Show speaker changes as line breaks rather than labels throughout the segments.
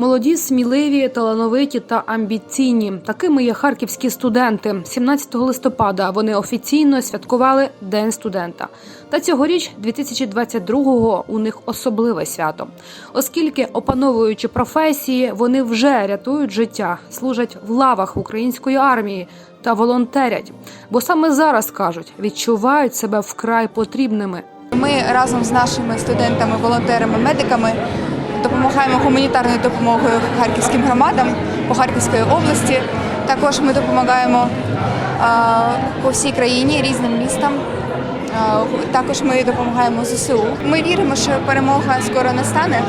Молоді, сміливі, талановиті та амбіційні. Такими є харківські студенти. 17 листопада вони офіційно святкували День студента. Та цьогоріч, 2022-го, у них особливе свято, оскільки, опановуючи професії, вони вже рятують життя, служать в лавах української армії та волонтерять. Бо саме зараз кажуть, відчувають себе вкрай потрібними.
Ми разом з нашими студентами, волонтерами, медиками допомагаємо гуманітарною допомогою харківським громадам по Харківської області. Також ми допомагаємо по всій країні різним містам. Також ми допомагаємо ЗСУ. Ми віримо, що перемога скоро настане.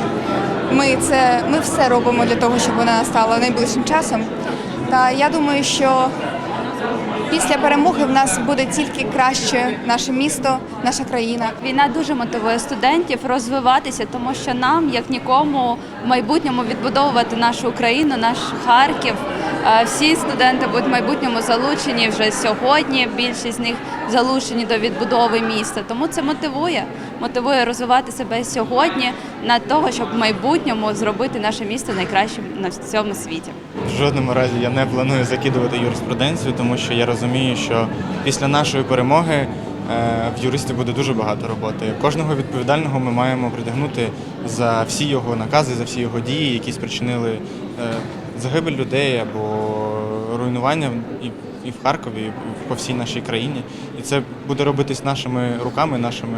Ми це ми все робимо для того, щоб вона настала найближчим часом. Та я думаю, що після перемоги в нас буде тільки краще наше місто, наша країна.
Війна дуже мотивує студентів розвиватися, тому що нам, як нікому, в майбутньому відбудовувати нашу Україну, наш Харків. Е, Всі студенти будуть в майбутньому залучені вже сьогодні. Більшість з них залучені до відбудови міста. Тому це мотивує, мотивує розвивати себе сьогодні на того, щоб в майбутньому зробити наше місто найкращим на всьому світі.
В жодному разі я не планую закидувати юриспруденцію, тому що я розумію, що після нашої перемоги е, в юристів буде дуже багато роботи. Кожного відповідального ми маємо притягнути за всі його накази, за всі його дії, які спричинили е, загибель людей або руйнування і, і в Харкові, і по всій нашій країні. І це буде робитись нашими руками, нашими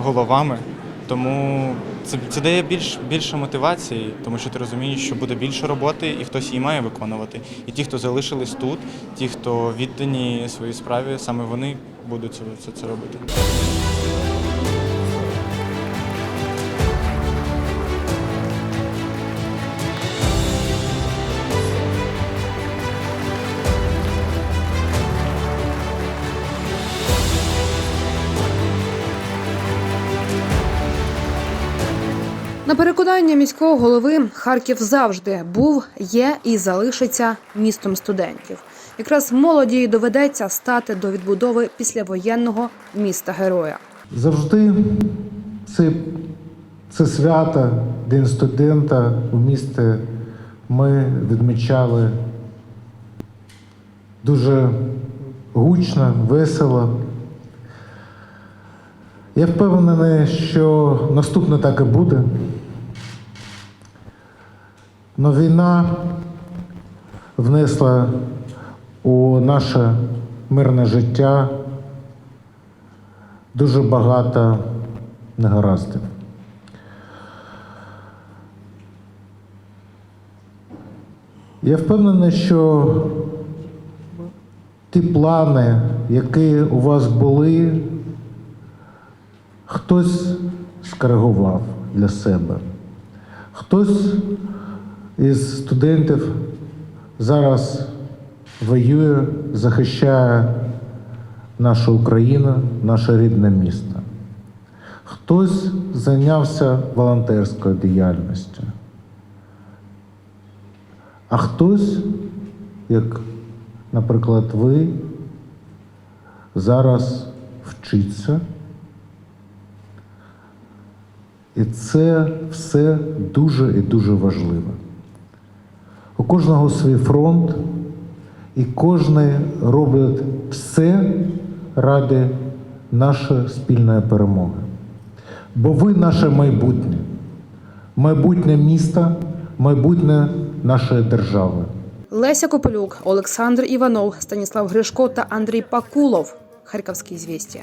головами. Тому це, це дає більш, більше мотивації, тому що ти розумієш, що буде більше роботи, і хтось її має виконувати. І ті, хто залишились тут, ті, хто віддані своїй справі, саме вони будуть це, це, це робити.
На переконання міського голови Харків завжди був, є і залишиться містом студентів. Якраз молоді доведеться стати до відбудови післявоєнного міста героя.
Завжди це, це свято, День студента у місті ми відмічали дуже гучно, весело. Я впевнений, що наступне так і буде. Но війна внесла у наше мирне життя дуже багато негараздів. Я впевнений, що ті плани, які у вас були, хтось скоригував для себе. Хтось із студентів зараз воює, захищає нашу Україну, наше рідне місто. Хтось зайнявся волонтерською діяльністю, а хтось, як, наприклад, ви, зараз вчиться. І це все дуже і дуже важливо. У кожного свій фронт, і кожен робить все ради нашої спільної перемоги. Бо ви наше майбутнє, майбутнє міста, майбутнє нашої держави.
Леся Копелюк, Олександр Іванов, Станіслав Гришко та Андрій Пакулов. Харківські звістя.